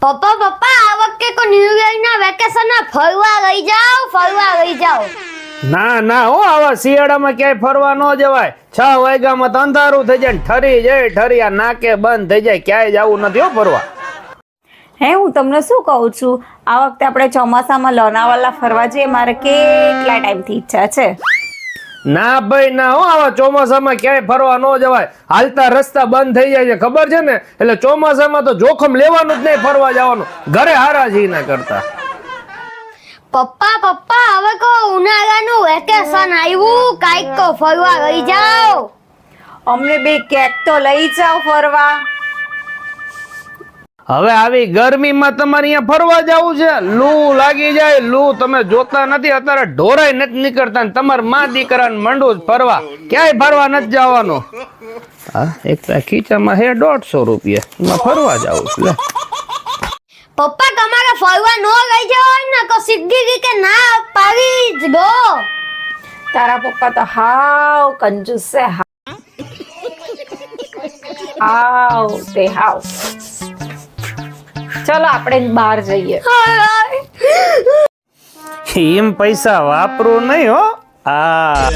પપ્પા પપ્પા આ વખતે કો ન્યુ યર ના વેકેશનમાં ફરવા લઈ જાઓ ફરવા લઈ જાઓ. ના ના હો આવા શિયાળામાં ક્યાંય ફરવા ન જવાય. છ વાગ્યામાં તો અંધારું થઈ જાય ને ઠરી જાય ઠરિયા નાકે બંધ થઈ જાય ક્યાંય જવું નથી હો ફરવા. હે હું તમને શું કહું છું? આ વખતે આપણે ચોમાસામાં લોનાવાલા ફરવા જઈએ મારે કેટલા ટાઈમથી ઈચ્છા છે? ના ભાઈ ના હો આવા ચોમાસામાં ક્યાંય ફરવા ન જવાય. હાલતા રસ્તા બંધ થઈ જાય છે ખબર છે ને? એટલે ચોમાસામાં તો જોખમ લેવાનું જ નહીં ફરવા જવાનું. ઘરે હારાજી ના કરતા. પપ્પા પપ્પા હવે કો ઉનાળાનું વેકેશન આવ્યું? કાઈક તો ફરવા લઈ જાઓ. અમને બે કેક તો લઈ જાઓ ફરવા. હવે આવી ગરમીમાં તમારે અહીંયા ફરવા જવું છે. લૂ લાગી જાય લૂ તમે જોતા નથી અત્યારે ઢોરાય નથી નીકળતા તમારે માં દીકરાને મંડું ફરવા. ક્યાંય ફરવા નથી જવાનું? હા એક ખીચામાં હે દોઢસો રૂપિયા. એમાં ફરવા જવું છું પપ્પા તમારે ફરવા નો લઈ જવાય ને તો સીધી કે ના પાડી જ ગો તારા પપ્પા તો હાવ કંજૂસ છે હાવ તે હાવ. ચલો આપણે બહાર જઈએ. એમ પૈસા વાપરો નહીં હો. આ